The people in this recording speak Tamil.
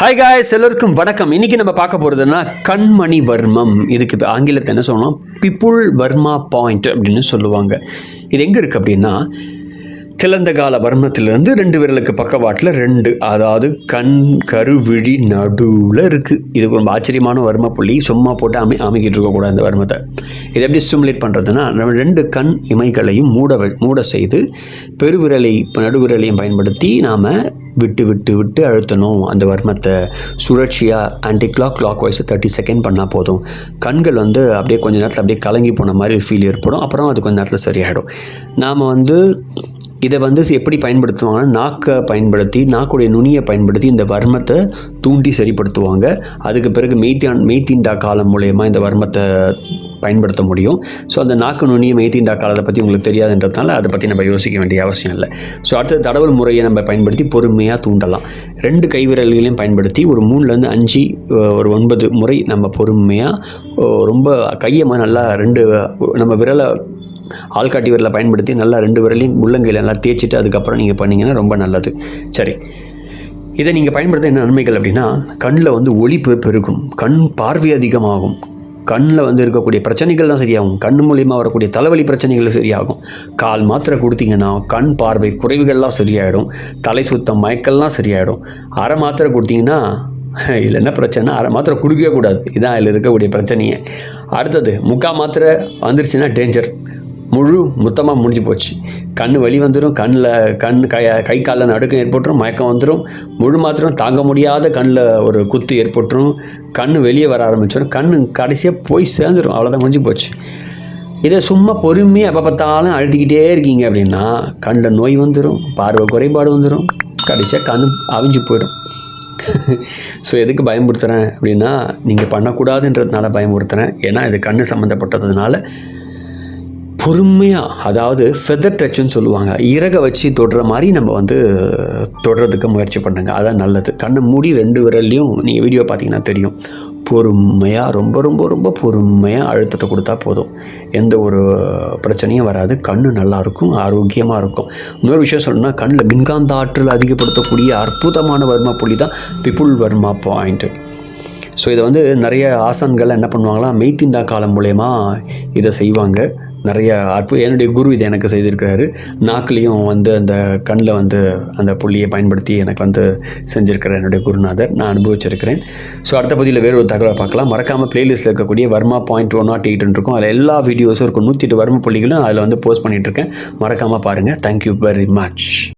ஹாய் காய்ஸ் எல்லோருக்கும் வணக்கம். இன்னைக்கு நம்ம பார்க்க போகிறதுனா கண்மணி வர்மம் இதுக்கு இப்போ ஆங்கிலத்தில் என்ன சொல்லணும் பிப்புள் வர்மா பாயிண்ட் அப்படின்னு சொல்லுவாங்க. இது எங்கே இருக்குது அப்படின்னா திலந்த கால வர்மத்திலிருந்து ரெண்டு விரலுக்கு பக்கவாட்டில் ரெண்டு. அதாவது கண் கருவிழி நடுவில் இருக்குது இது ரொம்ப ஆச்சரியமான வர்ம புள்ளி சும்மா போட்டு அமை அமைக்கிட்டு இருக்கக்கூடாது அந்த வர்மத்தை. இதை எப்படி ஸ்டிமுலேட் பண்ணுறதுன்னா நம்ம ரெண்டு கண் இமைகளையும் மூட மூட செய்து பெருவிரலை நடுவிரலையும் பயன்படுத்தி நாம் விட்டு விட்டு விட்டு அழுத்தணும். அந்த வர்மத்தை சுழற்சியாக anti clock clockwise thirty second பண்ணால் போதும். கண்கள் வந்து அப்படியே கொஞ்ச நேரத்தில் அப்படியே கலங்கி போன மாதிரி ஃபீல் ஏற்படும். அப்புறம் அது கொஞ்ச நேரத்தில் சரியாயிடும். நாம் வந்து இதை வந்து எப்படி பயன்படுத்துவாங்கன்னா நாக்கை பயன்படுத்தி நாக்குடைய நுனியை பயன்படுத்தி இந்த வர்மத்தை தூண்டி சரிப்படுத்துவாங்க. அதுக்கு பிறகு மெய்த்தியான் மெய்த்தீண்டா காலம் மூலயமா இந்த வர்மத்தை பயன்படுத்த முடியும். ஸோ அந்த நாக்கு நுனியை மெய்த்தீண்டா காலத்தை பற்றி உங்களுக்கு தெரியாதுன்றதுனால அதை பற்றி நம்ம யோசிக்க வேண்டிய அவசியம் இல்லை. ஸோ அடுத்தது தடவல் முறையை நம்ம பயன்படுத்தி பொறுமையாக தூண்டலாம். ரெண்டு கைவிரல்களையும் பயன்படுத்தி ஒரு மூணுலேருந்து அஞ்சு ஒரு ஒன்பது முறை நம்ம பொறுமையாக ரொம்ப கையை நல்லா ரெண்டு நம்ம விரலை ஆள்காட்டி விரலை பயன்படுத்தி நல்லா ரெண்டு விரலையும் உள்ளங்கையில் நல்லா தேய்ச்சிட்டு அதுக்கப்புறம் நீங்கள் பண்ணிங்கன்னா ரொம்ப நல்லது. சரி. இதை நீங்கள் பயன்படுத்த என்ன நன்மைகள் அப்படின்னா கண்ணில் வந்து ஒளிப்பு பெருகும். கண் பார்வை அதிகமாகும். கண்ணில் வந்து இருக்கக்கூடிய பிரச்சனைகள்லாம் சரியாகும். கண் மூலியமாக வரக்கூடிய தலைவலி பிரச்சனைகள் சரியாகும். கால் மாத்திரை கொடுத்தீங்கன்னா கண் பார்வை குறைவுகள்லாம் சரியாயிடும். தலை சுத்தம் மயக்கெல்லாம் சரியாயிடும். அரை மாத்திரை கொடுத்தீங்கன்னா இதில் என்ன பிரச்சனை அரை மாத்திரை கொடுக்கவே கூடாது. இதான் இதில் இருக்கக்கூடிய பிரச்சனையே. அடுத்தது முக்கால் மாத்திரை வந்துருச்சுன்னா டேஞ்சர் முழு மொத்தமாக முடிஞ்சு போச்சு. கண் வலி வந்துடும் கண்ணில் கண் கை கை காலில் நடுக்கம் ஏற்பட்டுரும் மயக்கம் வந்துடும் முழு மாத்திரம் தாங்க முடியாத கண்ணில் ஒரு குத்து ஏற்பட்டுரும். கண் வெளியே வர ஆரம்பிச்சிடும் கண் கடைசியாக போய் சேர்ந்துடும் அவ்வளோதான் முடிஞ்சு போச்சு. இதை சும்மா பொறுமையாக எப்போ பார்த்தாலும் அழுத்திக்கிட்டே இருக்கீங்க அப்படின்னா கண்ணில் நோய் வந்துடும் பார்வை குறைபாடு வந்துடும் கடைசியாக கண் அவிஞ்சு போயிடும். ஸோ எதுக்கு பயமுறுத்துகிறேன் அப்படின்னா நீங்கள் பண்ணக்கூடாதுன்றதுனால பயமுறுத்துகிறேன் ஏன்னா இது கண் சம்மந்தப்பட்டதுனால பொறுமையாக அதாவது ஃபெதர் டச்சுன்னு சொல்லுவாங்க. இறக வச்சு தொடுற மாதிரி நம்ம வந்து தொடுறதுக்கு முயற்சி பண்ணுங்க. அதான் நல்லது. கண்ணை மூடி ரெண்டு விரல்லையும் நீங்கள் வீடியோ பார்த்தீங்கன்னா தெரியும். பொறுமையாக ரொம்ப ரொம்ப ரொம்ப பொறுமையாக அழுத்தத்தை கொடுத்தா போதும். எந்த ஒரு பிரச்சனையும் வராது. கண்ணு நல்லாயிருக்கும் ஆரோக்கியமாக இருக்கும். இன்னொரு விஷயம் சொல்லணும்னா கண்ணில் மின்காந்த ஆற்றல் அதிகப்படுத்தக்கூடிய அற்புதமான வர்மா புள்ளி தான் பிபுல் வர்மா பாயிண்ட்டு ஸோ இதை வந்து நிறைய ஆசான்கள் என்ன பண்ணுவாங்களா? மெய்த்திண்டா காலம் மூலயமா இதை செய்வாங்க. நிறைய அற்பு என்னுடைய குரு இதை எனக்கு செய்திருக்கிறாரு. நாக்குலேயும் வந்து அந்த கண்ணில் வந்து அந்த புள்ளியை பயன்படுத்தி எனக்கு வந்து செஞ்சுருக்கிறார் என்னுடைய குருநாதர். நான் அனுபவிச்சிருக்கிறேன். ஸோ அடுத்த பகுதியில் வேறு ஒரு தகவலை பார்க்கலாம். மறக்காமல் பிளேலிஸ்ட்டில் இருக்கக்கூடிய varma point one naught eight இருக்கும். அதில் எல்லா வீடியோஸும் இருக்கும். நூற்றி எட்டு வர்ம புள்ளிகளும் அதில் வந்து போஸ்ட் பண்ணிகிட்ருக்கேன் மறக்காமல் பாருங்கள் தேங்க்யூ வெரி மச்